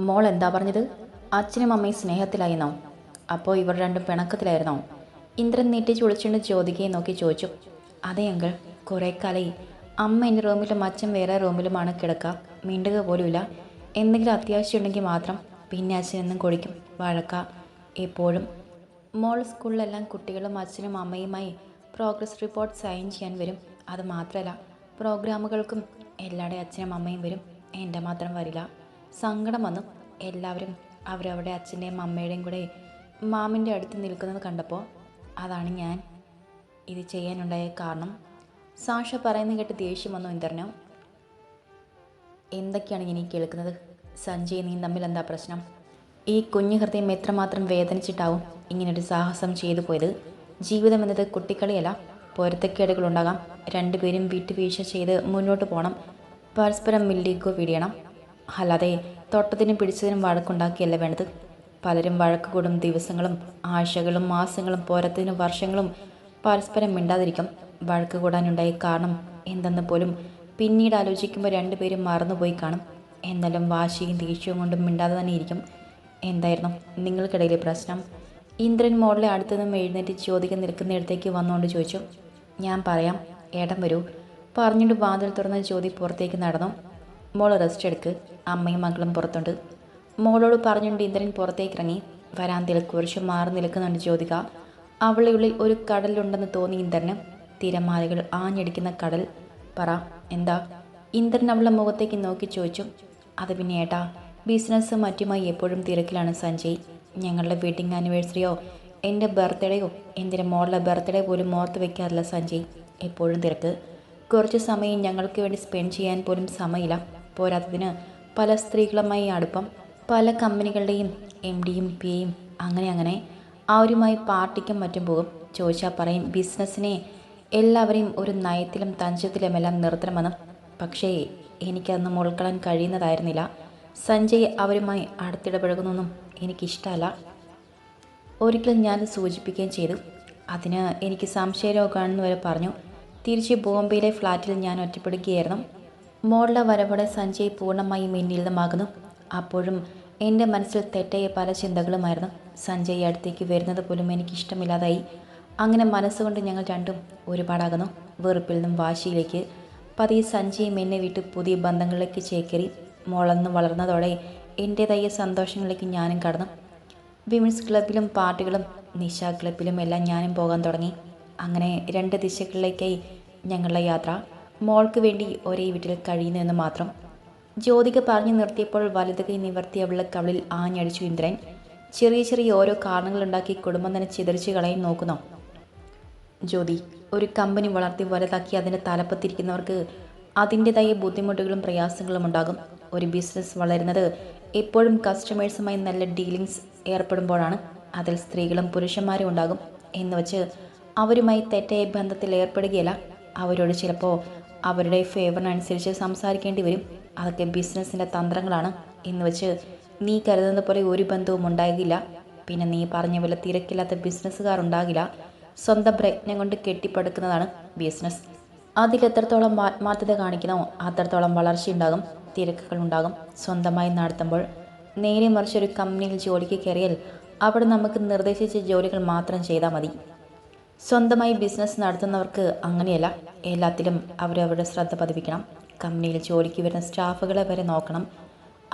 മോൾ എന്താ പറഞ്ഞത്? അച്ഛനും അമ്മയും സ്നേഹത്തിലായിരുന്നോ? അപ്പോൾ ഇവർ രണ്ടും പിണക്കത്തിലായിരുന്നോ? ഇന്ദ്രൻ നീട്ടി ചുളിച്ചുകൊണ്ട് ജ്യോതികയെ നോക്കി ചോദിച്ചു. അതെ അങ്കിൾ കുറേ കാലമായി അമ്മ എന്റെ റൂമിലും അച്ഛൻ വേറെ റൂമിലുമാണ് കിടക്കുക. മിണ്ടുക പോലുമില്ല. എന്തെങ്കിലും അത്യാവശ്യം ഉണ്ടെങ്കിൽ മാത്രം പിന്നെ അച്ഛൻ എന്നും കുടിക്കും വഴക്ക എപ്പോഴും. മോൾ സ്കൂളിലെല്ലാം കുട്ടികളും അച്ഛനും അമ്മയുമായി പ്രോഗ്രസ് റിപ്പോർട്ട് സൈൻ ചെയ്യാൻ വരും. അത് മാത്രമല്ല പ്രോഗ്രാമുകൾക്കും എല്ലാവരുടെയും അച്ഛനും അമ്മയും വരും. എന്റെ മാത്രം വരില്ല. സങ്കടം വന്നു. എല്ലാവരും അവരവരുടെ അച്ഛന്റെയും അമ്മയുടെയും കൂടെ മാമിന്റെ അടുത്ത് നിൽക്കുന്നത് കണ്ടപ്പോൾ അതാണ് ഞാൻ. ഇത് ചെയ്യാനുണ്ടായ കാരണം. സാഷ പറയുന്ന കേട്ട് ദേഷ്യം വന്നു ഇന്ദ്രനോ. എന്തൊക്കെയാണ് ഇനി കേൾക്കുന്നത്? സഞ്ജയ് നീ തമ്മിൽ എന്താ പ്രശ്നം? ഈ കുഞ്ഞു ഹൃദയം എത്രമാത്രം വേദനിച്ചിട്ടാവും ഇങ്ങനൊരു സാഹസം ചെയ്തു പോയത്? ജീവിതം എന്നത് കുട്ടിക്കളിയല്ല. പൊരുത്തക്കേടുകളുണ്ടാകാം. രണ്ടുപേരും വിട്ടുവീഴ്ച ചെയ്ത് മുന്നോട്ട് പോകണം. പരസ്പരം മില്ലിക്കോ പിടിയണം. അല്ലാതെ തൊട്ടതിനും പിടിച്ചതിനും വഴക്കുണ്ടാക്കിയല്ല വേണ്ടത്. പലരും വഴക്ക് കൂടും ദിവസങ്ങളും ആഴ്ചകളും മാസങ്ങളും പോരത്തിനും വർഷങ്ങളും പരസ്പരം മിണ്ടാതിരിക്കും. വഴക്ക് കൂടാനുണ്ടായ കാരണം എന്തെന്ന് പോലും പിന്നീട് ആലോചിക്കുമ്പോൾ രണ്ടുപേരും മറന്നുപോയി കാണും. എന്നാലും വാശിയും ദേഷ്യവും കൊണ്ടും മിണ്ടാതെ തന്നെ ഇരിക്കും. എന്തായിരുന്നു നിങ്ങൾക്കിടയിലെ പ്രശ്നം? ഇന്ദ്രൻ മോളിലെ അടുത്തു നിന്നും എഴുന്നേറ്റ് ചോദിക്കാൻ നിൽക്കുന്നിടത്തേക്ക് വന്നുകൊണ്ട് ചോദിച്ചു. ഞാൻ പറയാം ഏട്ടൻ വരൂ. പറഞ്ഞിട്ട് വാതിൽ തുറന്ന ജ്യോതി പുറത്തേക്ക് നടന്നു. മോൾ റെസ്റ്റ് എടുക്ക്. അമ്മയും മകളും പുറത്തുണ്ട്. മോളോട് പറഞ്ഞുകൊണ്ട് ഇന്ദ്രൻ പുറത്തേക്ക് ഇറങ്ങി. വരാന്തയിൽ കുറച്ച് മാറി നിൽക്കുന്നുണ്ട് ജ്യോതിക. അവളുടെ ഉള്ളിൽ ഒരു കടലുണ്ടെന്ന് തോന്നി ഇന്ദ്രന്. തിരമാലകൾ ആഞ്ഞടിക്കുന്ന കടൽ. പറ എന്താ? ഇന്ദ്രൻ അവളുടെ മുഖത്തേക്ക് നോക്കി ചോദിച്ചു. അത് പിന്നെ ഏട്ടാ ബിസിനസ് മറ്റുമായി എപ്പോഴും തിരക്കിലാണ് സഞ്ജയ്. ഞങ്ങളുടെ വെഡിങ് ആനിവേഴ്സറിയോ എന്റെ ബർത്ത്ഡേയോ എന്റെ മോളുടെ ബർത്ത്ഡേ പോലും ഓർത്ത് വെക്കാറില്ല സഞ്ജയ്. എപ്പോഴും തിരക്ക്. കുറച്ച് സമയം ഞങ്ങൾക്ക് വേണ്ടി സ്പെൻഡ് ചെയ്യാൻ പോലും സമയമില്ല. പോരാത്തതിന് പല സ്ത്രീകളുമായി അടുപ്പം പല കമ്പനികളുടെയും എം ഡിയും പി എയും അങ്ങനെ അങ്ങനെ അവരുമായി പാർട്ടിക്കും മറ്റും പോകും. ചോദിച്ചാൽ പറയും ബിസിനസ്സിനെ എല്ലാവരെയും ഒരു നയത്തിലും തഞ്ചത്തിലുമെല്ലാം നിർത്തണമെന്ന് പക്ഷേ എനിക്കതൊന്നും ഉൾക്കൊള്ളാൻ കഴിയുന്നതായിരുന്നില്ല. സഞ്ജയ് അവരുമായി അടുത്തിടപഴകുന്നൊന്നും എനിക്കിഷ്ടമല്ല. ഒരിക്കൽ ഞാൻ സൂചിപ്പിക്കുകയും ചെയ്തു. അതിന് എനിക്ക് സംശയരോഗമാണെന്ന് വരെ പറഞ്ഞു. തിരിച്ച് ബോംബെയിലെ ഫ്ലാറ്റിൽ ഞാൻ ഒറ്റപ്പെടുകയായിരുന്നു. മോളുടെ വരവോടെ സഞ്ജയ് പൂർണമായും എന്നിൽ അപ്പോഴും എന്റെ മനസ്സിൽ തെറ്റായ പല ചിന്തകളുമായിരുന്നു സഞ്ജയ് അടുത്തേക്ക് വരുന്നത് പോലും എനിക്കിഷ്ടമില്ലാതായി. അങ്ങനെ മനസ്സുകൊണ്ട് ഞങ്ങൾ രണ്ടും ഒരുപാടാകുന്നു. വെറുപ്പിൽ നിന്നും വാശിയിലേക്ക് പതിയെ സഞ്ജയും എന്നെ വിട്ട് പുതിയ ബന്ധങ്ങളിലേക്ക് ചേക്കേറി. മോളന്ന് വളർന്നതോടെ എന്റേതായ സന്തോഷങ്ങളിലേക്ക് ഞാനും കടന്നു. വിമൻസ് ക്ലബിലും പാർട്ടികളും നിശ ക്ലബിലും എല്ലാം ഞാനും പോകാൻ തുടങ്ങി. അങ്ങനെ രണ്ട് ദിശകളിലേക്കായി ഞങ്ങളുടെ യാത്ര. മോൾക്ക് വേണ്ടി ഒരേ വീട്ടിൽ കഴിയുന്നുവെന്ന് മാത്രം. ജ്യോതിക പറഞ്ഞു നിർത്തിയപ്പോൾ വലുത് കൈ നിവർത്തി അവളുടെ കവളിൽ ആഞ്ഞടിച്ചു ഇന്ദ്രൻ. ചെറിയ ചെറിയ ഓരോ കാരണങ്ങളുണ്ടാക്കി കുടുംബം തന്നെ ചിതറിച്ച് കളയാൻ നോക്കുന്നു. ജ്യോതി ഒരു കമ്പനി വളർത്തി വലുതാക്കി അതിന്റെ തലപ്പത്തിരിക്കുന്നവർക്ക് അതിന്റെതായ ബുദ്ധിമുട്ടുകളും പ്രയാസങ്ങളും ഉണ്ടാകും. ഒരു ബിസിനസ് വളരുന്നത് എപ്പോഴും കസ്റ്റമേഴ്സുമായി നല്ല ഡീലിങ്സ് ഏർപ്പെടുമ്പോഴാണ്. അതിൽ സ്ത്രീകളും പുരുഷന്മാരും ഉണ്ടാകും എന്ന് വെച്ച് അവരുമായി തെറ്റായ ബന്ധത്തിൽ ഏർപ്പെടുകയില്ല. അവരോട് ചിലപ്പോൾ അവരുടെ ഫേവറിനനുസരിച്ച് സംസാരിക്കേണ്ടി വരും. അതൊക്കെ ബിസിനസ്സിന്റെ തന്ത്രങ്ങളാണ് എന്ന് വെച്ച് നീ കരുതുന്ന പോലെ ഒരു ബന്ധവും ഉണ്ടാകില്ല. പിന്നെ നീ പറഞ്ഞ പോലെ തിരക്കില്ലാത്ത ബിസിനസ്സുകാർ ഉണ്ടാകില്ല സ്വന്തം പ്രയത്നം കൊണ്ട് കെട്ടിപ്പടുക്കുന്നതാണ് ബിസിനസ് അതിൽ എത്രത്തോളം ആത്മാർത്ഥത കാണിക്കണമോ അത്രത്തോളം വളർച്ചയുണ്ടാകും തിരക്കുകൾ ഉണ്ടാകും. സ്വന്തമായി നടത്തുമ്പോൾ നേരെ മറിച്ച് ഒരു കമ്പനിയിൽ ജോലിക്ക് കയറിയാൽ അവിടെ നമുക്ക് നിർദ്ദേശിച്ച ജോലികൾ മാത്രം ചെയ്താൽ മതി. സ്വന്തമായി ബിസിനസ് നടത്തുന്നവർക്ക് അങ്ങനെയല്ല. എല്ലാത്തിലും അവരവരുടെ ശ്രദ്ധ പതിപ്പിക്കണം. കമ്പനിയിൽ ജോലിക്ക് വരുന്ന സ്റ്റാഫുകളെ വരെ നോക്കണം.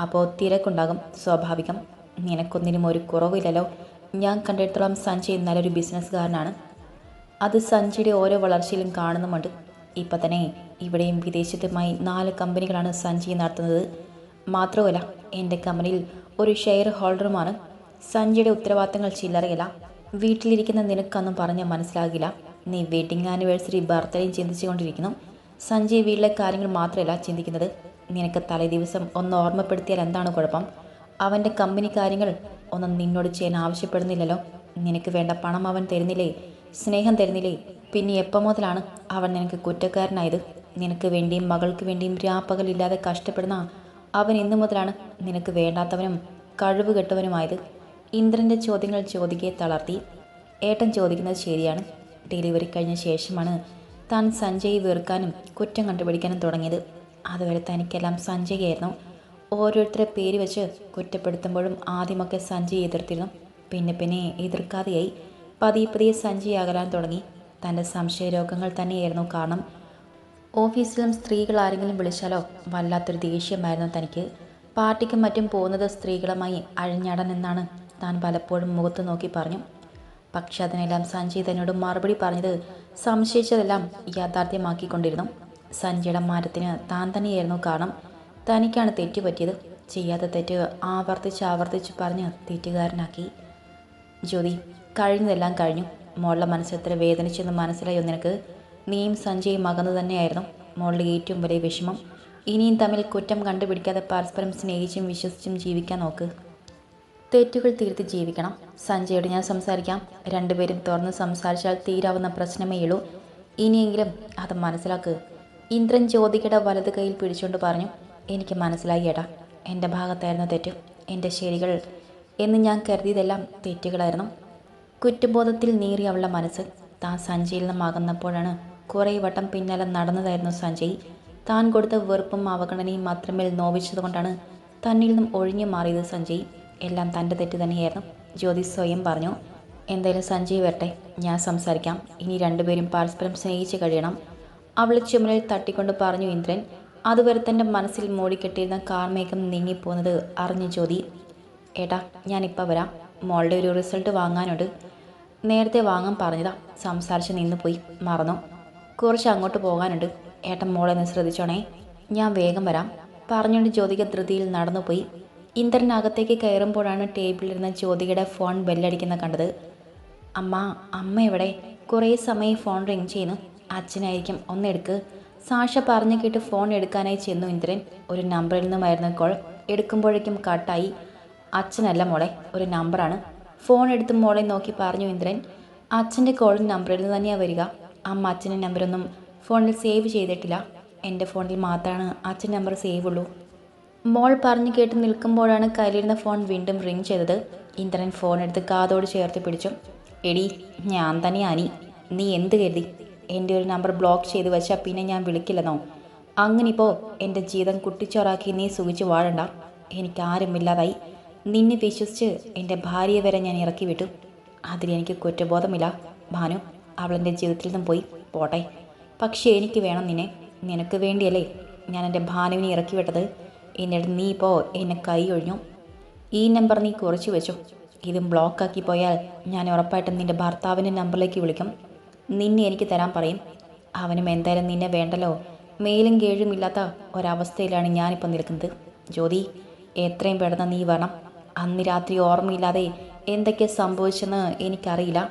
അപ്പോൾ തിരക്കുണ്ടാകും സ്വാഭാവികം. നിനക്കൊന്നിനും ഒരു കുറവില്ലല്ലോ. ഞാൻ കണ്ടിടത്തോളം സഞ്ജയ് നല്ലൊരു ബിസിനസ്സുകാരനാണ്. അത് സഞ്ജയുടെ ഓരോ വളർച്ചയിലും കാണുന്നുമുണ്ട്. ഇപ്പം തന്നെ ഇവിടെയും വിദേശത്തുമായി നാല് കമ്പനികളാണ് സഞ്ജയ് നടത്തുന്നത്. മാത്രമല്ല എന്റെ കമ്പനിയിൽ ഒരു ഷെയർ ഹോൾഡറുമാണ്. സഞ്ജയുടെ ഉത്തരവാദിത്തങ്ങൾ ചില്ലറയല്ല. വീട്ടിലിരിക്കുന്ന നിനക്കൊന്നും പറഞ്ഞാൽ മനസ്സിലാകില്ല. നീ വെഡിങ് ആനിവേഴ്സറി ബർത്ത്ഡേയും ചിന്തിച്ചുകൊണ്ടിരിക്കുന്നു. സഞ്ജയ് വീട്ടിലെ കാര്യങ്ങൾ മാത്രമല്ല ചിന്തിക്കുന്നത്. നിനക്ക് തലേ ദിവസം ഒന്ന് ഓർമ്മപ്പെടുത്തിയാൽ എന്താണ് കുഴപ്പം? അവന്റെ കമ്പനി കാര്യങ്ങൾ ഒന്നും നിന്നോട് ചെയ്യാൻ ആവശ്യപ്പെടുന്നില്ലല്ലോ. നിനക്ക് വേണ്ട പണം അവൻ തരുന്നില്ലേ? സ്നേഹം തരുന്നില്ലേ? പിന്നെ എപ്പോൾ മുതലാണ് അവൻ നിനക്ക് കുറ്റക്കാരനായത്? നിനക്ക് വേണ്ടിയും മകൾക്ക് വേണ്ടിയും രാപ്പകലില്ലാതെ കഷ്ടപ്പെടുന്ന അവൻ ഇന്നു മുതലാണ് നിനക്ക് വേണ്ടാത്തവനും കഴിവ് കെട്ടവനുമായത് ഇന്ദ്രന്റെ ചോദ്യങ്ങൾ ചോദിക്കെ തളർത്തി. ഏട്ടൻ ചോദിക്കുന്നത് ശരിയാണ്. ഡെലിവറി കഴിഞ്ഞ ശേഷമാണ് താൻ സഞ്ജയ് വെറുക്കാനും കുറ്റം കണ്ടുപിടിക്കാനും തുടങ്ങിയത്. അതുവരെ തനിക്കെല്ലാം സഞ്ജയായിരുന്നു ഓരോരുത്തരെ പേര് വെച്ച് കുറ്റപ്പെടുത്തുമ്പോഴും ആദ്യമൊക്കെ സഞ്ജയ് എതിർത്തിരുന്നു. പിന്നെ പിന്നെ എതിർക്കാതെയായി പതിയെ പതിയെ സഞ്ജയ് അകലാൻ തുടങ്ങി. തന്റെ സംശയരോഗങ്ങൾ തന്നെയായിരുന്നു കാരണം. ഓഫീസിലും സ്ത്രീകൾ ആരെങ്കിലും വിളിച്ചാലോ വല്ലാത്തൊരു ദേഷ്യമായിരുന്നു തനിക്ക്. പാർട്ടിക്കും മറ്റും പോകുന്നത് സ്ത്രീകളുമായി അഴിഞ്ഞാടാൻ എന്നാണ് താൻ പലപ്പോഴും മുഖത്ത് നോക്കി പറഞ്ഞു. പക്ഷെ അതിനെല്ലാം സഞ്ജയ് തന്നോട് മറുപടി പറഞ്ഞത് സംശയിച്ചതെല്ലാം യാഥാർത്ഥ്യമാക്കിക്കൊണ്ടിരുന്നു. സഞ്ജയുടെ മരത്തിന് താൻ തന്നെയായിരുന്നു കാരണം. തനിക്കാണ് തെറ്റുപറ്റിയത്. ചെയ്യാത്ത തെറ്റ് ആവർത്തിച്ച് ആവർത്തിച്ച് പറഞ്ഞ് തെറ്റുകാരനാക്കി. ജ്യോതി കഴിഞ്ഞതെല്ലാം കഴിഞ്ഞു. മോളുടെ മനസ്സെത്ര വേദനിച്ചെന്ന് മനസ്സിലായോ നിനക്ക്? നീയും സഞ്ജയും മകന്നു തന്നെയായിരുന്നു. മോളുടെ ഏറ്റവും വലിയ വിഷമം. ഇനിയും തമ്മിൽ കുറ്റം കണ്ടുപിടിക്കാതെ പരസ്പരം സ്നേഹിച്ചും വിശ്വസിച്ചും ജീവിക്കാൻ നോക്ക്. തെറ്റുകൾ തിരുത്തി ജീവിക്കണം. സഞ്ജയോട് ഞാൻ സംസാരിക്കാം. രണ്ടുപേരും തുറന്ന് സംസാരിച്ചാൽ തീരാവുന്ന പ്രശ്നമേ ഉള്ളൂ. ഇനിയെങ്കിലും അത് മനസ്സിലാക്ക്. ഇന്ദ്രൻ ജ്യോതികയുടെ വലത് കൈയിൽ പിടിച്ചുകൊണ്ട് പറഞ്ഞു എനിക്ക് മനസ്സിലായി ഏട്ടാ എന്റെ ഭാഗത്തായിരുന്നു തെറ്റ്. എന്റെ ശരികൾ എന്ന് ഞാൻ കരുതിയതെല്ലാം തെറ്റുകളായിരുന്നു. കുറ്റബോധത്തിൽ നീറി അവളുടെ മനസ്സ് താൻ സഞ്ജയിൽ നിന്നും അകന്നപ്പോഴാണ് കുറേ വട്ടം പിന്നാലെ നടന്നതായിരുന്നു സഞ്ജയ്. താൻ കൊടുത്ത വെറുപ്പും അവഗണനയും മാത്രമേൽ നോവിച്ചതുകൊണ്ടാണ് തന്നിൽ നിന്നും ഒഴിഞ്ഞു മാറിയത് സഞ്ജയ്. എല്ലാം തന്റെ തെറ്റ് തന്നെയായിരുന്നു. ജ്യോതി സ്വയം പറഞ്ഞു എന്തായാലും സഞ്ജയ് വരട്ടെ ഞാൻ സംസാരിക്കാം. ഇനി രണ്ടുപേരും പരസ്പരം സ്നേഹിച്ച് കഴിയണം. അവൾ ചുമലിൽ തട്ടിക്കൊണ്ട് പറഞ്ഞു ഇന്ദ്രൻ അതുവരെ തന്റെ മനസ്സിൽ മൂടിക്കെട്ടിയിരുന്ന കാർമേഘം നീങ്ങിപ്പോകുന്നത് അറിഞ്ഞു ജ്യോതി. ഏട്ടാ ഞാനിപ്പോൾ വരാം. മോളുടെ ഒരു റിസൾട്ട് വാങ്ങാനുണ്ട്. നേരത്തെ വാങ്ങാൻ പറഞ്ഞതാ. സംസാരിച്ച് നിന്ന് പോയി മറന്നു? കുറച്ച് അങ്ങോട്ട് പോകാനുണ്ട്. ഏട്ടൻ മോളെ ശ്രദ്ധിച്ചോണേ. ഞാൻ വേഗം വരാം. പറഞ്ഞുകൊണ്ട് ജ്യോതിക ധൃതിയിൽ നടന്നുപോയി ഇന്ദ്രനകത്തേക്ക് കയറുമ്പോഴാണ് ടേബിളിലിരുന്ന ജ്യോതികയുടെ ഫോൺ ബെല്ലടിക്കുന്ന കണ്ടത്. അമ്മ അമ്മ എവിടെ? കുറേ സമയം ഫോൺ റിങ് ചെയ്യുന്നു. അച്ഛനായിരിക്കും. ഒന്നെടുക്ക് സാഷ പറഞ്ഞു കേട്ട് ഫോൺ എടുക്കാനായി ചെന്നു ഇന്ദ്രൻ. ഒരു നമ്പറിൽ നിന്നുമായിരുന്നു കോൾ. എടുക്കുമ്പോഴേക്കും കട്ടായി. അച്ഛനല്ല മോളെ ഒരു നമ്പറാണ്. ഫോൺ എടുത്ത് മോളെ നോക്കി പറഞ്ഞു ഇന്ദ്രൻ. അച്ഛന്റെ കോൾ നമ്പറിൽ നിന്ന് തന്നെയാണ് വരിക. അമ്മ അച്ഛന്റെ നമ്പറൊന്നും ഫോണിൽ സേവ് ചെയ്തിട്ടില്ല. എന്റെ ഫോണിൽ മാത്രമാണ് അച്ഛൻ നമ്പർ സേവ് ഉള്ളൂ. മോൾ പറഞ്ഞു കേട്ട് നിൽക്കുമ്പോഴാണ് കയ്യിലിരുന്ന ഫോൺ വീണ്ടും റിങ് ചെയ്തത്. ഇന്ദ്രൻ ഫോൺ എടുത്ത് കാതോട് ചേർത്ത് പിടിച്ചു. എടി ഞാൻ തന്നെ അനി. നീ എന്ത് കരുതി? എന്റെ ഒരു നമ്പർ ബ്ലോക്ക് ചെയ്ത് വെച്ചാൽ പിന്നെ ഞാൻ വിളിക്കില്ലെന്നോ? അങ്ങനിപ്പോൾ എന്റെ ജീവിതം കുട്ടിച്ചോറാക്കി നീ സുഖിച്ച് വാഴണ്ട. എനിക്ക് ആരുമില്ലാതായി നിന്നെ വിശ്വസിച്ച് എന്റെ ഭാര്യയെ വരെ ഞാൻ ഇറക്കി വിട്ടു. അതിലെനിക്ക് കുറ്റബോധമില്ല. ഭാനു അവളെന്റെ ജീവിതത്തിൽ നിന്നും പോയി. പോട്ടെ. പക്ഷേ എനിക്ക് വേണം നിന്നെ. നിനക്ക് വേണ്ടിയല്ലേ ഞാൻ എന്റെ ഭാനുവിനെ ഇറക്കി വിട്ടത്. എന്നിട്ട് നീ ഇപ്പോൾ എന്നെ കൈ ഒഴിഞ്ഞു. ഈ നമ്പർ നീ കുറച്ച് വെച്ചു. ഇതും ബ്ലോക്കാക്കി പോയാൽ ഞാൻ ഉറപ്പായിട്ടും നിന്റെ ഭർത്താവിന്റെ നമ്പറിലേക്ക് വിളിക്കും. നിന്നെ എനിക്ക് തരാൻ പറയും. അവനും എന്തായാലും നിന്നെ വേണ്ടല്ലോ. മേലും കീഴും ഇല്ലാത്ത ഒരവസ്ഥയിലാണ് ഞാനിപ്പോൾ നിൽക്കുന്നത്. ജ്യോതി എത്രയും പെട്ടെന്ന് നീ വരണം. അന്ന് രാത്രി ഓർമ്മയില്ലാതെ എന്തൊക്കെ സംഭവിച്ചെന്ന് എനിക്കറിയില്ല.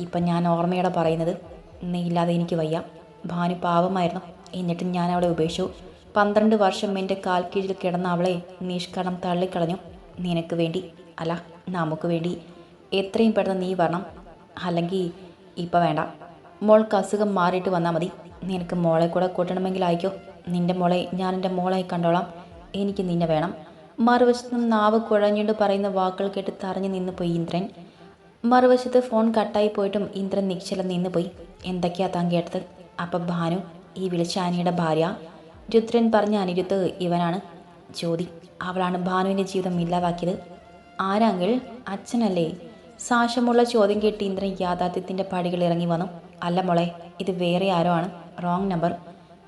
ഇപ്പം ഞാൻ ഓർമ്മയോടെ പറയുന്നത് നീ ഇല്ലാതെ എനിക്ക് വയ്യ. ഭാനു പാവമായിരുന്നു. എന്നിട്ടും ഞാൻ അവളെ ഉപേക്ഷിച്ചു. പന്ത്രണ്ട് വർഷം എന്റെ കാൽ കീഴിൽ കിടന്ന അവളെ നിഷ്കണം തള്ളിക്കളഞ്ഞു. നിനക്ക് വേണ്ടി. അല്ല നമുക്ക് വേണ്ടി. എത്രയും പെട്ടെന്ന് നീ വരണം. അല്ലെങ്കിൽ ഇപ്പം വേണ്ട. മോൾക്ക് അസുഖം മാറിയിട്ട് വന്നാൽ മതി. നിനക്ക് മോളെ കൂടെ കൂട്ടണമെങ്കിൽ ആയിക്കോ നിന്റെ മോളെ ഞാൻ എന്റെ മോളായി കണ്ടോളാം. എനിക്ക് നിന്നെ വേണം. മറുവശത്ത് നിന്ന് നാവ് കുഴഞ്ഞുകൊണ്ട് പറയുന്ന വാക്കുകൾ കേട്ട് തറഞ്ഞു നിന്ന് പോയി ഇന്ദ്രൻ. മറുവശത്ത് ഫോൺ കട്ടായി പോയിട്ടും ഇന്ദ്രൻ നിശ്ചലം നിന്ന് പോയി എന്തൊക്കെയാ താൻ കേട്ടത്? അപ്പം ഭാനു ഈ വിളിച്ച ആനയുടെ ഭാര്യ. രുദ്രൻ പറഞ്ഞ അനിരുദ്ധ് ഇവനാണ്. ജ്യോതി അവളാണ് ഭാനുവിന്റെ ജീവിതം ഇല്ലാതാക്കിയത്. ആരാങ്കിൽ അച്ഛനല്ലേ? സാശമുള്ള ചോദ്യം കേട്ട് ഇന്ദ്രൻ യാഥാർത്ഥ്യത്തിന്റെ പടികൾ ഇറങ്ങി വന്നു. അല്ല മോളെ ഇത് വേറെ ആരോ ആണ്. റോങ് നമ്പർ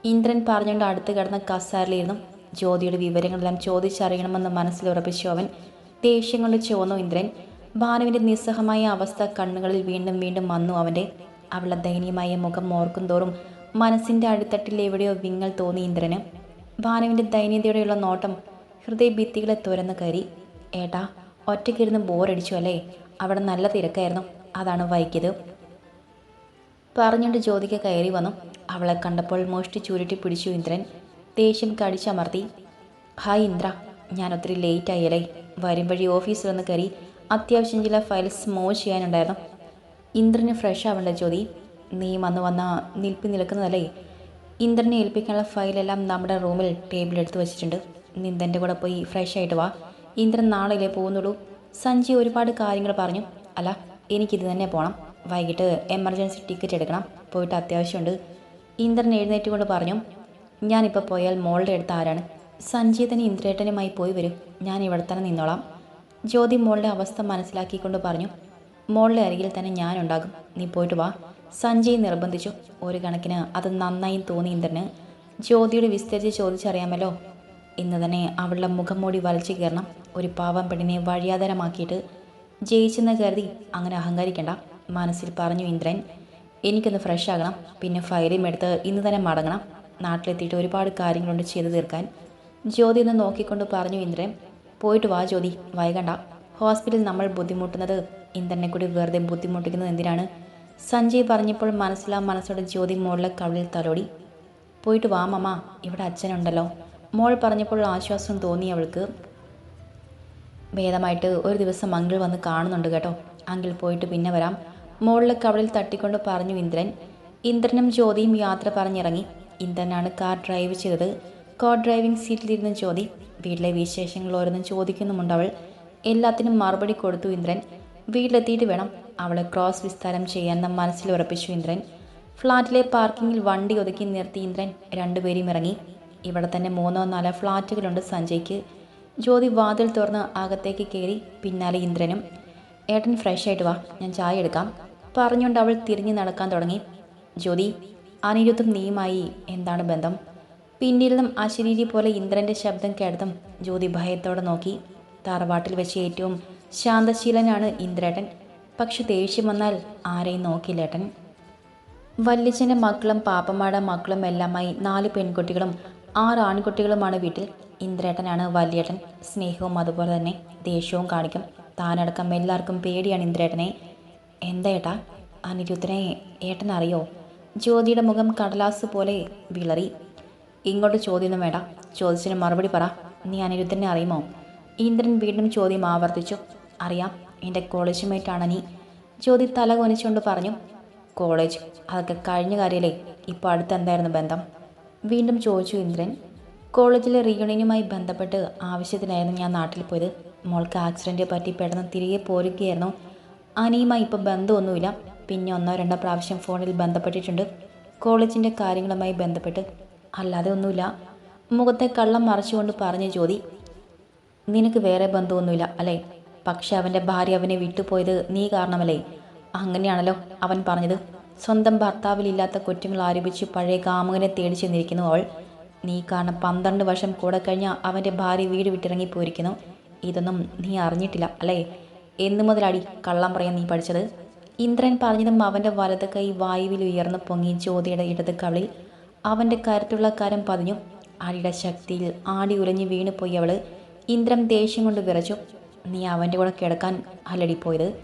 ഇന്ദ്രൻ പറഞ്ഞുകൊണ്ട് അടുത്ത് കിടന്ന കസാരിലിരുന്നു ജ്യോതിയുടെ വിവരങ്ങളെല്ലാം ചോദിച്ചറിയണമെന്ന് മനസ്സിൽ ഉറപ്പിച്ചു അവൻ. ദേഷ്യം കൊണ്ട് ചുവന്നു ഇന്ദ്രൻ. ഭാനുവിന്റെ നിസ്സഹമായ അവസ്ഥ കണ്ണുകളിൽ വീണ്ടും വീണ്ടും വന്നു അവന്റെ അവളുടെ ദയനീയമായ മുഖം ഓർക്കും തോറും മനസ്സിന്റെ അടിത്തട്ടിൽ എവിടെയോ വിങ്ങൽ തോന്നി ഇന്ദ്രന്. ഭാനുവിന്റെ ദൈന്യതയോടെയുള്ള നോട്ടം ഹൃദയഭിത്തികളെ തുരന്ന് കയറി. ഏട്ടാ ഒറ്റയ്ക്കിരുന്ന് ബോറടിച്ചു അല്ലേ? അവിടെ നല്ല തിരക്കായിരുന്നു. അതാണ് വൈകിയത്. പറഞ്ഞുകൊണ്ട് ജ്യോതിക്ക് കയറി വന്നു. അവളെ കണ്ടപ്പോൾ മോഷ്ടി ചുരുട്ടി പിടിച്ചു ഇന്ദ്രൻ. ദേഷ്യം കടിച്ചമർത്തി. ഹായ് ഇന്ദ്ര ഞാൻ ഒത്തിരി ലേറ്റ് ആയല്ലേ വരും വഴി ഓഫീസിൽ വന്ന് കയറി അത്യാവശ്യം ചില ഫയൽസ് മൂവ് ചെയ്യാനുണ്ടായിരുന്നു. ഇന്ദ്രന് ഫ്രഷ് ആവണ്ട ജ്യോതി. നീ വന്ന് വന്ന നിൽപ്പി നിൽക്കുന്നതല്ലേ? ഇന്ദ്രനെ ഏൽപ്പിക്കാനുള്ള ഫയലെല്ലാം നമ്മുടെ റൂമിൽ ടേബിൾ എടുത്ത് വെച്ചിട്ടുണ്ട്. നിന്ദന്റെ കൂടെ പോയി ഫ്രഷ് ആയിട്ട് വാ. ഇന്ദ്രൻ നാളെയല്ലേ പോകുന്നുള്ളൂ? സഞ്ജി ഒരുപാട് കാര്യങ്ങൾ പറഞ്ഞു. അല്ല എനിക്കിത് തന്നെ പോകണം വൈകിട്ട് എമർജൻസി ടിക്കറ്റ് എടുക്കണം. പോയിട്ട് അത്യാവശ്യമുണ്ട്. ഇന്ദ്രൻ എഴുന്നേറ്റ് കൊണ്ട് പറഞ്ഞു ഞാനിപ്പോൾ പോയാൽ മോളുടെ അടുത്ത് ആരാണ്? സഞ്ജീതന് ഇന്ദ്രേട്ടനുമായി പോയി വരും. ഞാൻ ഇവിടെ തന്നെ നിന്നോളാം. ജ്യോതി മോളുടെ അവസ്ഥ മനസ്സിലാക്കിക്കൊണ്ട് പറഞ്ഞു മോളുടെ അരികിൽ തന്നെ ഞാനുണ്ടാകും നീ പോയിട്ട് വാ. സഞ്ജയ് നിർബന്ധിച്ചു. ഒരു കണക്കിന് അത് നന്നായി തോന്നി ഇന്ദ്രന്. ജ്യോതിയുടെ വിസ്തരിച്ച് ചോദിച്ചറിയാമല്ലോ. ഇന്ന് തന്നെ അവളുടെ മുഖം മൂടി വലിച്ചു കയറണം. ഒരു പാവം പെണ്ണിനെ വഴിയാധാരമാക്കിയിട്ട് ജയിച്ചെന്ന് കരുതി അങ്ങനെ അഹങ്കരിക്കണ്ട. മനസ്സിൽ പറഞ്ഞു ഇന്ദ്രൻ എനിക്കൊന്ന് ഫ്രഷ് ആകണം. പിന്നെ ഫയലും എടുത്ത് ഇന്ന് തന്നെ മടങ്ങണം. നാട്ടിലെത്തിയിട്ട് ഒരുപാട് കാര്യങ്ങളുണ്ട് ചെയ്തു തീർക്കാൻ. ജ്യോതി ഒന്ന് നോക്കിക്കൊണ്ട് പറഞ്ഞു ഇന്ദ്രൻ പോയിട്ട് വാ ജ്യോതി വൈകണ്ട. ഹോസ്പിറ്റലിൽ നമ്മൾ ബുദ്ധിമുട്ടുന്നത് ഇന്ദ്രനെ കൂടി വെറുതെ ബുദ്ധിമുട്ടിക്കുന്നത് എന്തിനാണ്? സഞ്ജയ് പറഞ്ഞപ്പോൾ മനസ്സിലാ മനസ്സോടെ ജ്യോതി മോളിലെ കവിളിൽ തലോടി. പോയിട്ട് വാ മമ്മ ഇവിടെ അച്ഛനുണ്ടല്ലോ. മോൾ പറഞ്ഞപ്പോൾ ആശ്വാസം തോന്നി അവൾക്ക്. ഭേദമായിട്ട് ഒരു ദിവസം അങ്കിൾ വന്ന് കാണുന്നുണ്ട് കേട്ടോ. അങ്കിൾ പോയിട്ട് പിന്നെ വരാം. മോളിലെ കവളിൽ തട്ടിക്കൊണ്ട് പറഞ്ഞു ഇന്ദ്രൻ. ഇന്ദ്രനും ജ്യോതിയും യാത്ര പറഞ്ഞിറങ്ങി. ഇന്ദ്രനാണ് കാർ ഡ്രൈവ് ചെയ്തത്. കാർ ഡ്രൈവിംഗ് സീറ്റിലിരുന്ന ജ്യോതി വീട്ടിലെ വിശേഷങ്ങൾ ഓരോന്നും ചോദിക്കുന്നുമുണ്ട് അവൾ. എല്ലാത്തിനും മറുപടി കൊടുത്തു ഇന്ദ്രൻ. വീട്ടിലെത്തിയിട്ട് വേണം. അവളെ ക്രോസ് വിസ്താരം ചെയ്യാൻ മനസ്സിൽ ഉറപ്പിച്ചു ഇന്ദ്രൻ. ഫ്ലാറ്റിലെ പാർക്കിങ്ങിൽ വണ്ടി ഒതുക്കി നിർത്തി ഇന്ദ്രൻ രണ്ടുപേരും ഇറങ്ങി. ഇവിടെ തന്നെ മൂന്നോ നാലോ ഫ്ലാറ്റുകളുണ്ട് സഞ്ജയ്ക്ക്. ജ്യോതി വാതിൽ തുറന്ന് അകത്തേക്ക് കയറി പിന്നാലെ ഇന്ദ്രനും. ഏട്ടൻ ഫ്രഷ് ആയിട്ട് വാ ഞാൻ ചായ എടുക്കാം പറഞ്ഞുകൊണ്ട് അവൾ തിരിഞ്ഞു നടക്കാൻ തുടങ്ങി. ജ്യോതി അനിരുദ്ധം നീയുമായി എന്താണ് ബന്ധം? പിന്നിൽ നിന്നും അശരീരി പോലെ ഇന്ദ്രന്റെ ശബ്ദം കേട്ടതും ജ്യോതി ഭയത്തോടെ നോക്കി. തറവാട്ടിൽ വെച്ച് ഏറ്റവും ശാന്തശീലനാണ് ഇന്ദ്രേട്ടൻ. പക്ഷെ ദേഷ്യം വന്നാൽ ആരെയും നോക്കില്ലേട്ടൻ വല്യച്ഛന്റെ മക്കളും പാപ്പമ്മയുടെ മക്കളും എല്ലാമായി നാല് പെൺകുട്ടികളും ആറ് ആൺകുട്ടികളുമാണ് വീട്ടിൽ. ഇന്ദ്രേട്ടനാണ് വല്യേട്ടൻ. സ്നേഹവും അതുപോലെ തന്നെ ദേഷ്യവും കാണിക്കും. താനടക്കം എല്ലാവർക്കും പേടിയാണ് ഇന്ദ്രേട്ടനെ. എന്താ ഏട്ടാ? അനിരുദ്ധനെ ഏട്ടൻ അറിയോ ജ്യോതിയുടെ മുഖം കടലാസ് പോലെ വിളറി. ഇങ്ങോട്ട് ചോദ്യമൊന്നും വേണ്ട. ചോദിച്ചതിന് മറുപടി പറ. നീ അനിരുദ്ധനെ അറിയുമോ? ഇന്ദ്രൻ വീണ്ടും ചോദ്യം ആവർത്തിച്ചു. അറിയാം. എന്റെ കോളേജ് മേറ്റാണ് നീ. ജ്യോതി തല കൊനിച്ചുകൊണ്ട് പറഞ്ഞു കോളേജ് അതൊക്കെ കഴിഞ്ഞ കാര്യമല്ലേ ഇപ്പോൾ അടുത്ത് എന്തായിരുന്നു ബന്ധം? വീണ്ടും ചോദിച്ചു ഇന്ദ്രൻ കോളേജിലെ റീയൂണിയനുമായി ബന്ധപ്പെട്ട് ആവശ്യത്തിനായിരുന്നു ഞാൻ നാട്ടിൽ പോയത്. മോൾക്ക് ആക്സിഡന്റ് പറ്റി പെട്ടെന്ന് തിരികെ പോരുകയായിരുന്നു. അനിയുമായി ഇപ്പോൾ ബന്ധമൊന്നുമില്ല. പിന്നെ ഒന്നോ രണ്ടോ പ്രാവശ്യം ഫോണിൽ ബന്ധപ്പെട്ടിട്ടുണ്ട്. കോളേജിന്റെ കാര്യങ്ങളുമായി ബന്ധപ്പെട്ട് അല്ലാതെ ഒന്നുമില്ല. മുഖത്തെ കള്ളം മറച്ചുകൊണ്ട് പറഞ്ഞ ജ്യോതി നിനക്ക് വേറെ ബന്ധമൊന്നുമില്ല അല്ലേ? പക്ഷെ അവന്റെ ഭാര്യ അവനെ വിട്ടുപോയത് നീ കാരണമല്ലേ? അങ്ങനെയാണല്ലോ അവൻ പറഞ്ഞത്. സ്വന്തം ഭർത്താവിലില്ലാത്ത കുറ്റങ്ങൾ ആരോപിച്ച് പഴയ കാമുകനെ തേടി ചെന്നിരിക്കുന്നു അവൾ. നീ കാരണം പന്ത്രണ്ട് വർഷം കൂടെ കഴിഞ്ഞ അവന്റെ ഭാര്യ വീട് വിട്ടിറങ്ങി പോയിരിക്കുന്നു. ഇതൊന്നും നീ അറിഞ്ഞിട്ടില്ല അല്ലേ? എന്നു മുതലാടി കള്ളം പറയാൻ നീ പഠിച്ചത്? ഇന്ദ്രൻ പറഞ്ഞതും അവന്റെ വലത് കൈ വായുവിൽ ഉയർന്നു പൊങ്ങി ജ്യോതിയുടെ ഇടത് കവളിൽ. അവന്റെ കരുത്തുള്ള കരം പതിഞ്ഞു. അടിയുടെ ശക്തിയിൽ ആടി ഉലഞ്ഞു വീണുപോയി അവൾ ഇന്ദ്രൻ ദേഷ്യം കൊണ്ട് വിറച്ചു. നീ അവന്റെ കൂടെ കിടക്കാൻ അല്ലടി പോയത്.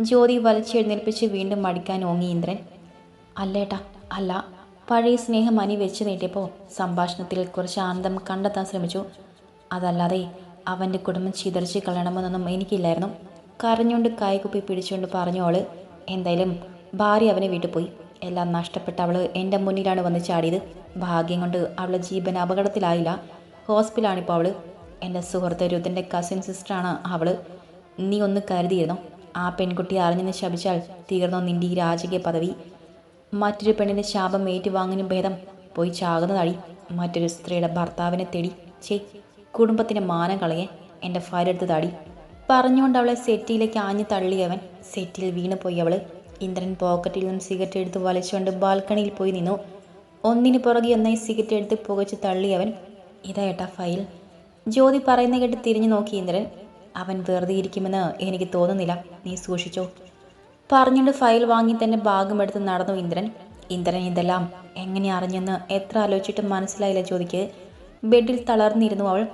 ജ്യോതി വലിച്ചെഴുന്നേൽപ്പിച്ച് വീണ്ടും മടിക്കാൻ ഓങ്ങി ഇന്ദ്രൻ. അല്ലേട്ടാ അല്ല പഴയ സ്നേഹം അനി വെച്ച് നീട്ടിയപ്പോൾ സംഭാഷണത്തിൽ കുറച്ച് ആനന്ദം കണ്ടെത്താൻ ശ്രമിച്ചു. അതല്ലാതെ അവന്റെ കുടുംബം ചിതറിച്ച് കളയണമെന്നൊന്നും എനിക്കില്ലായിരുന്നു. കരഞ്ഞുകൊണ്ട് കൈകുപ്പി പിടിച്ചുകൊണ്ട് പറഞ്ഞു അവൾ എന്തായാലും ഭാര്യ അവനെ വീട്ടിൽ പോയി. എല്ലാം നഷ്ടപ്പെട്ട അവൾ എന്റെ മുന്നിലാണ് വന്ന് ചാടിയത്. ഭാഗ്യം കൊണ്ട് അവളെ ജീവൻ അപകടത്തിലായില്ല. ഹോസ്പിറ്റലാണിപ്പോൾ അവൾ എന്റെ സുഹൃത്ത് രുതിന്റെ കസിൻ സിസ്റ്ററാണ് അവൾ നീ ഒന്ന് കരുതിയിരുന്നു? ആ പെൺകുട്ടി അറിഞ്ഞെന്ന് ശപിച്ചാൽ തീർന്നോ നിന്റെ ഈ രാജകീയ പദവി? മറ്റൊരു പെണ്ണിന്റെ ശാപം ഏറ്റുവാങ്ങാനും ഭേദം പോയി ചാകുന്നതാടി. മറ്റൊരു സ്ത്രീയുടെ ഭർത്താവിനെ തേടി. ചേ കുടുംബത്തിന്റെ മാനം കളയെ എന്റെ ഫയലെടുത്ത് താടി പറഞ്ഞുകൊണ്ട് അവളെ സെറ്റിയിലേക്ക് ആഞ്ഞു തള്ളിയവൻ സെറ്റിൽ വീണു പോയി അവൾ. ഇന്ദ്രൻ പോക്കറ്റിൽ നിന്നും സിഗരറ്റ് എടുത്ത് വലിച്ചുകൊണ്ട് ബാൽക്കണിയിൽ പോയി നിന്നു. ഒന്നിന് പുറകെ ഒന്നായി സിഗരറ്റ് എടുത്ത് പുകച്ച് തള്ളിയവൻ. ഇതാ ഏട്ടാ ഫയൽ. ജ്യോതി പറയുന്ന കേട്ട് തിരിഞ്ഞു നോക്കി ഇന്ദ്രൻ. അവൻ വെറുതെ ഇരിക്കുമെന്ന് എനിക്ക് തോന്നുന്നില്ല. നീ സൂക്ഷിച്ചോ. പറഞ്ഞുകൊണ്ട് ഫയൽ വാങ്ങി തന്നെ ഭാഗമെടുത്ത് നടന്നു ഇന്ദ്രൻ. ഇന്ദ്രൻ ഇതെല്ലാം എങ്ങനെ അറിഞ്ഞെന്ന് എത്ര ആലോചിച്ചിട്ട് മനസ്സിലായില്ല ജ്യോതിക്ക്. ബെഡിൽ തളർന്നിരുന്നു അവൾ.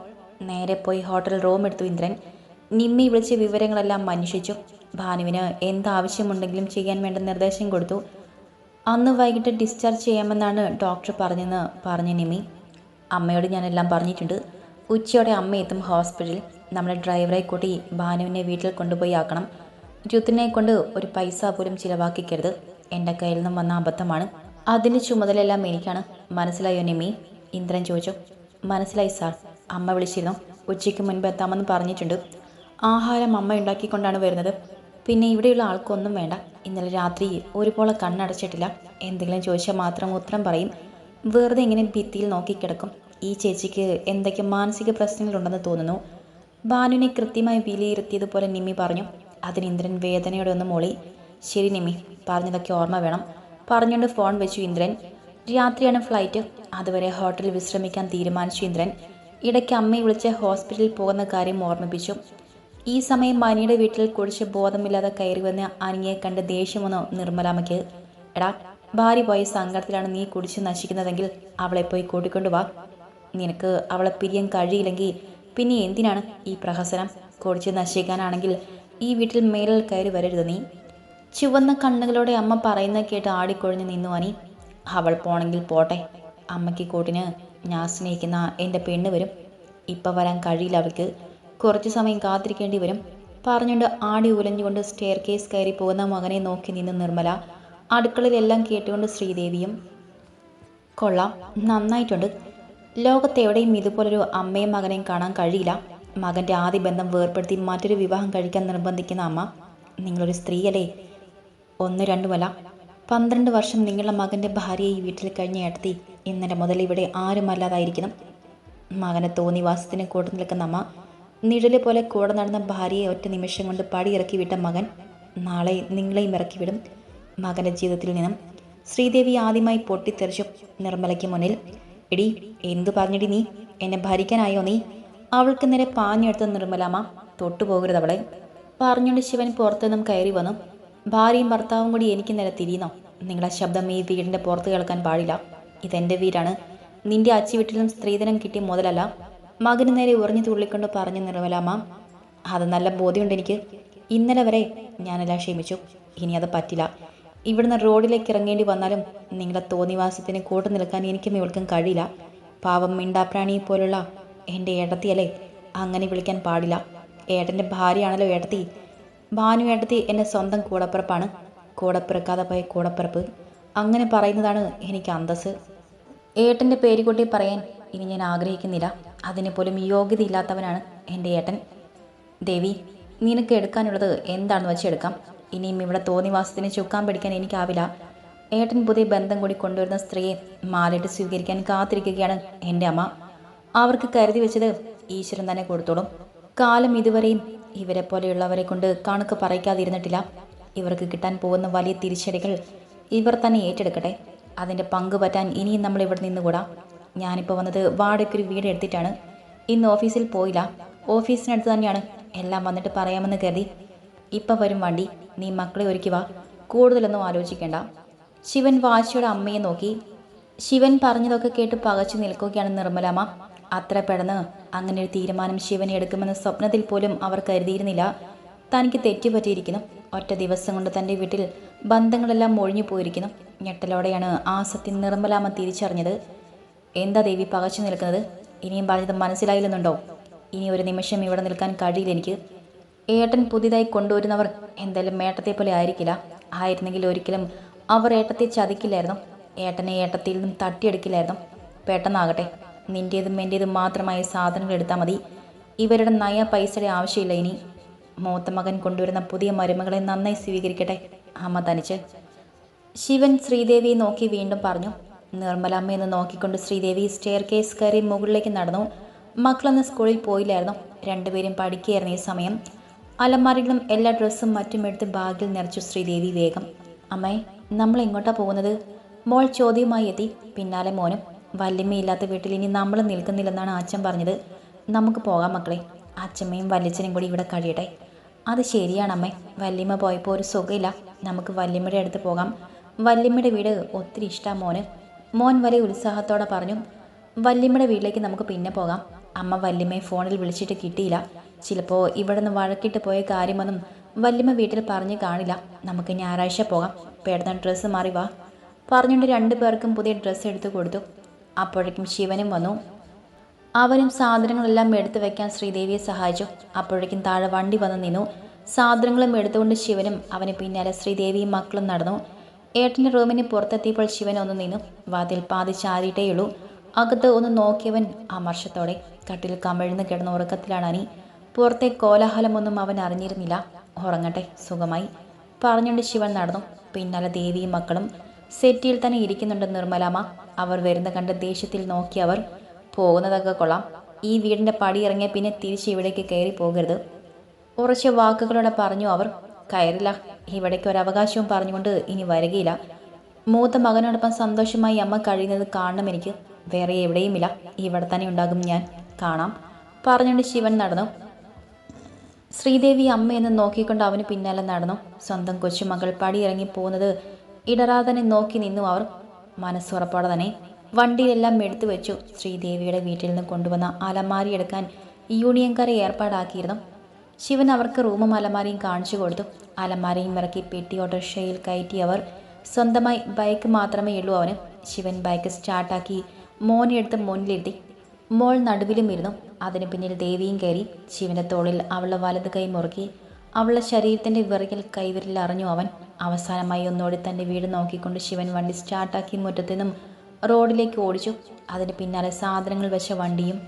നേരെ പോയി ഹോട്ടൽ റൂം എടുത്തു ഇന്ദ്രൻ. നിമ്മി വിളിച്ച് വിവരങ്ങളെല്ലാം അന്വേഷിച്ചു. ഭാനുവിന് എന്താവശ്യമുണ്ടെങ്കിലും ചെയ്യാൻ വേണ്ട നിർദ്ദേശം കൊടുത്തു. അന്ന് വൈകിട്ട് ഡിസ്ചാർജ് ചെയ്യാമെന്നാണ് ഡോക്ടർ പറഞ്ഞെന്ന് പറഞ്ഞു നിമ്മി. അമ്മയോട് ഞാനെല്ലാം പറഞ്ഞിട്ടുണ്ട്. ഉച്ചയോടെ അമ്മ എത്തും ഹോസ്പിറ്റലിൽ. നമ്മളെ ഡ്രൈവറെ കൂട്ടി ഭാനുവിനെ വീട്ടിൽ കൊണ്ടുപോയി ആക്കണം രുത്തിനെ കൊണ്ട് ഒരു പൈസ പോലും ചിലവാക്കിക്കരുത്. എന്റെ കയ്യിൽ നിന്നും വന്ന അബദ്ധമാണ്. അതിന്റെ ചുമതലയെല്ലാം എനിക്കാണ്. മനസ്സിലായോ നിമി? ഇന്ദ്രൻ ചോദിച്ചു. മനസ്സിലായി സാർ. അമ്മ വിളിച്ചിരുന്നു. ഉച്ചയ്ക്ക് മുൻപ് എത്താമെന്ന് പറഞ്ഞിട്ടുണ്ട്. ആഹാരം അമ്മ ഉണ്ടാക്കിക്കൊണ്ടാണ് വരുന്നത്. പിന്നെ ഇവിടെയുള്ള ആൾക്കൊന്നും വേണ്ട. ഇന്നലെ രാത്രി ഒരുപോലെ കണ്ണടച്ചിട്ടില്ല. എന്തെങ്കിലും ചോദിച്ചാൽ മാത്രം ഉത്തരം പറയും. വെറുതെ ഇങ്ങനെ ഭിത്തിയിൽ നോക്കിക്കിടക്കും. ഈ ചേച്ചിക്ക് എന്തൊക്കെ മാനസിക പ്രശ്നങ്ങളുണ്ടെന്ന് തോന്നുന്നു. ബാനുവിനെ കൃത്യമായി വിലയിരുത്തിയതുപോലെ നിമ്മി പറഞ്ഞു അതിന് ഇന്ദ്രൻ വേദനയോടെ ഒന്ന് മോളി. ശരി നിമ്മി പറഞ്ഞതൊക്കെ ഓർമ്മ വേണം. പറഞ്ഞുകൊണ്ട് ഫോൺ വെച്ചു ഇന്ദ്രൻ. രാത്രിയാണ് ഫ്ലൈറ്റ്. അതുവരെ ഹോട്ടലിൽ വിശ്രമിക്കാൻ തീരുമാനിച്ചു ഇന്ദ്രൻ. ഇടയ്ക്ക് അമ്മയെ വിളിച്ച് ഹോസ്പിറ്റലിൽ പോകുന്ന കാര്യം ഓർമ്മിപ്പിച്ചു. ഈ സമയം മനിയുടെ വീട്ടിൽ കുടിച്ച് ബോധമില്ലാതെ കയറി വന്ന അനിയെ കണ്ട് ദേഷ്യമൊന്നോ നിർമ്മലാമ്മയ്ക്ക്. എടാ ഭാര്യ പോയ സങ്കടത്തിലാണ് നീ കുടിച്ച് നശിക്കുന്നതെങ്കിൽ അവളെ പോയി കൂട്ടിക്കൊണ്ടു വാ. നിനക്ക് അവളെ പിരിയാൻ കഴിയില്ലെങ്കിൽ പിന്നെ എന്തിനാണ് ഈ പ്രഹസനം? കുടിച്ച് നശിക്കാനാണെങ്കിൽ ഈ വീട്ടിൽ മേലിൽ കയറി വരരുത് നീ. ചുവന്ന കണ്ണുകളോടെ അമ്മ പറയുന്ന കേട്ട് ആടിക്കൊഴിഞ്ഞ് നിന്നു അനി. അവൾ പോണെങ്കിൽ പോട്ടെ. അമ്മയ്ക്ക് കൂട്ടിന് ഞാൻ സ്നേഹിക്കുന്ന എന്റെ പെണ്ണ് വരും. ഇപ്പം വരാൻ കഴിയില്ല അവൾക്ക്. കുറച്ച് സമയം കാത്തിരിക്കേണ്ടി വരും. പറഞ്ഞുകൊണ്ട് ആടി ഉലഞ്ഞുകൊണ്ട് സ്റ്റെയർ കേസ് കയറി പോകുന്ന മകനെ നോക്കി നിന്ന് നിർമ്മല. അടുക്കളയിലെല്ലാം കേട്ടുകൊണ്ട് ശ്രീദേവിയും കൊള്ളാം നന്നായിട്ടുണ്ട്. ലോകത്തെവിടെയും ഇതുപോലൊരു അമ്മയും മകനെയും കാണാൻ കഴിയില്ല. മകന്റെ ആദ്യ ബന്ധം വേർപ്പെടുത്തി മറ്റൊരു വിവാഹം കഴിക്കാൻ നിർബന്ധിക്കുന്ന അമ്മ നിങ്ങളൊരു സ്ത്രീയല്ലേ? ഒന്ന് രണ്ടുമല്ല പന്ത്രണ്ട് വർഷം നിങ്ങളുടെ മകന്റെ ഭാര്യയെ ഈ വീട്ടിൽ കഴിഞ്ഞ ഏട്ടത്തി ഇന്നലെ മുതൽ ഇവിടെ ആരുമല്ലാതായിരിക്കണം മകനെ തോന്നിവാസത്തിന് കൂടെ നിൽക്കുന്ന അമ്മ നിഴൽ പോലെ കൂടെ നടന്ന ഭാര്യയെ ഒറ്റ നിമിഷം കൊണ്ട് പടിയിറക്കി വിട്ട മകൻ നാളെ നിങ്ങളെയും ഇറക്കി വിടും മകന്റെ ജീവിതത്തിൽ നിന്നും. ശ്രീദേവി ആദ്യമായി പൊട്ടിത്തെറിച്ചു നിർമ്മലയ്ക്ക് മുന്നിൽ. എടി എന്തു പറഞ്ഞിടി നീ? എന്നെ ഭരിക്കാനായോ നീ? അവൾക്ക് നേരെ പാഞ്ഞെടുത്ത നിർമ്മലാമ്മ. തൊട്ടുപോകരുത് അവളെ. പറഞ്ഞുകൊണ്ട് ശിവൻ പുറത്തുനിന്നും കയറി വന്നു. ഭാര്യയും ഭർത്താവും കൂടി എനിക്ക് നേരെ തിരിയുന്നോ. നിങ്ങളെ ശബ്ദം ഈ വീടിന്റെ പുറത്ത് കേൾക്കാൻ പാടില്ല. ഇതെന്റെ വീടാണ്. നിന്റെ അച്ചി വീട്ടിലും സ്ത്രീധനം കിട്ടിയ മുതലല്ല. മകന് നേരെ ഉറഞ്ഞു തുള്ളിക്കൊണ്ട് പറഞ്ഞു നിർമ്മലാമ്മ അത് നല്ല ബോധ്യമുണ്ട് എനിക്ക്. ഇന്നലെ വരെ ഞാനെല്ലാം ക്ഷമിച്ചു. ഇനി അത് പറ്റില്ല. ഇവിടുന്ന് റോഡിലേക്ക് ഇറങ്ങേണ്ടി വന്നാലും നിങ്ങളെ തോന്നിവാസത്തിന് കൂട്ടു നിൽക്കാൻ എനിക്കും ഇവൾക്കും കഴിയില്ല. പാവം മിണ്ടാപ്രാണിയെ പോലുള്ള എന്റെ ഏട്ടത്തിയല്ലേ അങ്ങനെ വിളിക്കാൻ പാടില്ല. ഏട്ടന്റെ ഭാര്യയാണല്ലോ ഏട്ടത്തി. ഭാനു ഏട്ടത്തി എന്റെ സ്വന്തം കൂടപ്പിറപ്പാണ്. കൂടപ്പിറക്കാതെ പോയ കൂടപ്പിറപ്പ്. അങ്ങനെ പറയുന്നതാണ് എനിക്ക് അന്തസ് ഏട്ടന്റെ പേരുകൂട്ടി പറയാൻ ഇനി ഞാൻ ആഗ്രഹിക്കുന്നില്ല. അതിന് പോലും യോഗ്യതയില്ലാത്തവനാണ് എന്റെ ഏട്ടൻ. ദേവി നിനക്ക് എടുക്കാനുള്ളത് എന്താണെന്ന് വെച്ച് എടുക്കാം. ഇനിയും ഇവിടെ തോന്നിവാസത്തിന് ചുക്കാൻ പിടിക്കാൻ എനിക്കാവില്ല. ഏട്ടൻ പുതിയ ബന്ധം കൂടി കൊണ്ടുവരുന്ന സ്ത്രീയെ മാലയിട്ട് സ്വീകരിക്കാൻ കാത്തിരിക്കുകയാണ് എന്റെ അമ്മ. അവർക്ക് കരുതി വെച്ചത് ഈശ്വരൻ തന്നെ കൊടുത്തോളും. കാലം ഇതുവരെയും ഇവരെ പോലെയുള്ളവരെ കൊണ്ട് കണക്ക് പറയിക്കാതിരുന്നിട്ടില്ല. ഇവർക്ക് കിട്ടാൻ പോകുന്ന വലിയ തിരിച്ചടികൾ ഇവർ തന്നെ ഏറ്റെടുക്കട്ടെ. അതിന്റെ പങ്ക് പറ്റാൻ ഇനിയും നമ്മൾ ഇവിടെ നിന്നുകൂടാ. ഞാനിപ്പോൾ വന്നത് വാടകയ്ക്കൊരു വീട് എടുത്തിട്ടാണ്. ഇന്ന് ഓഫീസിൽ പോയില്ല. ഓഫീസിനടുത്ത് തന്നെയാണ്. എല്ലാം വന്നിട്ട് പറയാമെന്ന് കരുതി. ഇപ്പം വരും വണ്ടി. നീ മക്കളെ ഒരുക്കി വാ. കൂടുതലൊന്നും ആലോചിക്കേണ്ട. ശിവൻ വാശിയുടെ അമ്മയെ നോക്കി. ശിവൻ പറഞ്ഞതൊക്കെ കേട്ട് പകച്ചു നിൽക്കുകയാണ് നിർമ്മലാമ്മ. അത്ര പെടന്ന് അങ്ങനെ ഒരു തീരുമാനം ശിവൻ എടുക്കുമെന്ന് സ്വപ്നത്തിൽ പോലും അവർ കരുതിയിരുന്നില്ല. തനിക്ക് തെറ്റുപറ്റിയിരിക്കുന്നു. ഒറ്റ ദിവസം കൊണ്ട് തന്റെ വീട്ടിൽ ബന്ധങ്ങളെല്ലാം ഒഴിഞ്ഞു പോയിരിക്കുന്നു. ഞെട്ടലോടെയാണ് ആ സത്യം നിർമ്മലാമ്മ തിരിച്ചറിഞ്ഞത്. എന്താ ദേവി പകച്ചു നിൽക്കുന്നത്? ഇനിയും പറഞ്ഞത് മനസ്സിലായില്ലെന്നുണ്ടോ? ഇനി ഒരു നിമിഷം ഇവിടെ നിൽക്കാൻ കഴിയില്ല എനിക്ക്. ഏട്ടൻ പുതിയതായി കൊണ്ടുവരുന്നവർ എന്തായാലും ഏട്ടത്തെ പോലെ ആയിരിക്കില്ല. ആയിരുന്നെങ്കിൽ ഒരിക്കലും അവർ ഏട്ടത്തെ ചതിക്കില്ലായിരുന്നു. ഏട്ടനെ ഏട്ടത്തിൽ നിന്നും തട്ടിയെടുക്കില്ലായിരുന്നു. പെട്ടെന്നാകട്ടെ നിന്റേതും എന്റേതും മാത്രമായ സാധനങ്ങൾ എടുത്താൽ മതി. ഇവരുടെ നയ പൈസയുടെ ആവശ്യമില്ല ഇനി. മൂത്ത മകൻ കൊണ്ടുവരുന്ന പുതിയ മരുമകളെ നന്നായി സ്വീകരിക്കട്ടെ അമ്മ തനിച്ച്. ശിവൻ ശ്രീദേവിയെ നോക്കി വീണ്ടും പറഞ്ഞു. നിർമ്മലമ്മയെന്ന് നോക്കിക്കൊണ്ട് ശ്രീദേവി സ്റ്റെയർ കേസ് കയറി മുകളിലേക്ക് നടന്നു. മക്കളൊന്ന് സ്കൂളിൽ പോയില്ലായിരുന്നു. രണ്ടുപേരും പഠിക്കുകയായിരുന്നു ഈ സമയം. അലമാരികളും എല്ലാ ഡ്രസ്സും മറ്റും എടുത്ത് ബാഗിൽ നിറച്ചു ശ്രീദേവി വേഗം അമ്മേ നമ്മൾ എങ്ങോട്ടാ പോകുന്നത്? മോൾ ചോദ്യവുമായി എത്തി. പിന്നാലെ മോനും വല്യമ്മയില്ലാത്ത വീട്ടിൽ ഇനി നമ്മൾ നിൽക്കുന്നില്ലെന്നാണ് അച്ഛൻ പറഞ്ഞത്. നമുക്ക് പോകാം മക്കളെ. അച്ഛമ്മയും വല്യച്ഛനും കൂടി ഇവിടെ കഴിയട്ടെ. അത് ശരിയാണ് അമ്മേ വല്യമ്മ പോയപ്പോൾ ഒരു സുഖമില്ല. നമുക്ക് വല്യമ്മയുടെ അടുത്ത് പോകാം. വല്യമ്മയുടെ വീട് ഒത്തിരി ഇഷ്ടമാണ് മോന്. മോൻ വരെ ഉത്സാഹത്തോടെ പറഞ്ഞു. വല്യമ്മയുടെ വീട്ടിലേക്ക് നമുക്ക് പിന്നെ പോകാം. അമ്മ വല്യമ്മയെ ഫോണിൽ വിളിച്ചിട്ട് കിട്ടിയില്ല. ചിലപ്പോൾ ഇവിടെ നിന്ന് വഴക്കിട്ട് പോയ കാര്യമൊന്നും വല്യമ്മ വീട്ടിൽ പറഞ്ഞു കാണില്ല. നമുക്ക് ഞായറാഴ്ച പോകാം. പേടുന്ന ഡ്രസ്സ് മാറി വാ. പറഞ്ഞുകൊണ്ട് രണ്ടു പേർക്കും പുതിയ ഡ്രസ്സ് എടുത്തു കൊടുത്തു. അപ്പോഴേക്കും ശിവനും വന്നു. അവനും സാധനങ്ങളെല്ലാം എടുത്തു വെക്കാൻ ശ്രീദേവിയെ സഹായിച്ചു. അപ്പോഴേക്കും താഴെ വണ്ടി വന്ന് നിന്നു. സാധനങ്ങളും എടുത്തുകൊണ്ട് ശിവനും അവന് പിന്നാലെ ശ്രീദേവിയും മക്കളും നടന്നു. ഏട്ടന്റെ റൂമിന് പുറത്തെത്തിയപ്പോൾ ശിവൻ ഒന്ന് നിന്നു. വാതിൽ പാതി ചാരിയിട്ടേയുള്ളൂ അകത്ത് ഒന്ന് നോക്കിയവൻ അമർഷത്തോടെ കട്ടിൽ കമിഴ്ന്ന് കിടന്ന ഉറക്കത്തിലാണ് അനി. പുറത്തെ കോലാഹലമൊന്നും അവൻ അറിഞ്ഞിരുന്നില്ല. ഉറങ്ങട്ടെ സുഖമായി. പറഞ്ഞുകൊണ്ട് ശിവൻ നടന്നു. പിന്നാലെ ദേവിയും മക്കളും സെറ്റിയിൽ തന്നെ ഇരിക്കുന്നുണ്ട് നിർമ്മലാമ്മ. അവർ വരുന്ന കണ്ട് ദേഷ്യത്തിൽ നോക്കിയവർ പോകുന്നതൊക്കെ കൊള്ളാം. ഈ വീടിന്റെ പടി ഇറങ്ങിയ പിന്നെ തിരിച്ച് ഇവിടേക്ക് കയറി പോകരുത്. ഉറച്ച വാക്കുകളോടെ പറഞ്ഞു അവർ കയറില്ല. ഇവിടേക്ക് ഒരു അവകാശവും പറഞ്ഞുകൊണ്ട് ഇനി വരികയില്ല. മൂത്ത മകനോടൊപ്പം സന്തോഷമായി അമ്മ കഴിയുന്നത് കാണണം എനിക്ക്. വേറെ എവിടെയുമില്ല. ഇവിടെ തന്നെ ഉണ്ടാകും ഞാൻ. കാണാം. പറഞ്ഞുകൊണ്ട് ശിവൻ നടന്നു. ശ്രീദേവി അമ്മയെന്ന് നോക്കിക്കൊണ്ട് അവന് പിന്നാലെ നടന്നു. സ്വന്തം കൊച്ചുമകൾ പടിയിറങ്ങി പോകുന്നത് ഇടറാതനെ നോക്കി നിന്നു അവർ. മനസ്സുറപ്പോടെ തന്നെ വണ്ടിയിലെല്ലാം എടുത്തു വെച്ചു. ശ്രീദേവിയുടെ വീട്ടിൽ നിന്ന് കൊണ്ടുവന്ന അലമാരി എടുക്കാൻ യൂണിയൻകാരെ ഏർപ്പാടാക്കിയിരുന്നു. ശിവൻ അവർക്ക് റൂമും അലമാരിയും കാണിച്ചു കൊടുത്തു. അലമാരയും ഇറക്കി പെട്ടി ഓട്ടോറിക്ഷയിൽ കയറ്റി അവർ. സ്വന്തമായി ബൈക്ക് മാത്രമേ ഉള്ളൂ അവന്. ശിവൻ ബൈക്ക് സ്റ്റാർട്ടാക്കി മോനെ എടുത്ത് മുന്നിലിരുത്തി മോൾ നടുവിലും ഇരുന്നു. അതിന് പിന്നിൽ ദേവിയും കയറി ശിവന്റെ തോളിൽ അവളുടെ വലത് കൈ മുറുക്കി അവളുടെ ശരീരത്തിന്റെ വിറകിൽ കൈവിരൽ അറിഞ്ഞു അവൻ. അവസാനമായി ഒന്നോടി തന്റെ വീട് നോക്കിക്കൊണ്ട് ശിവൻ വണ്ടി സ്റ്റാർട്ടാക്കി മുറ്റത്തു നിന്നും റോഡിലേക്ക് ഓടിച്ചു. അതിന് പിന്നാലെ സാധനങ്ങൾ വെച്ച വണ്ടിയും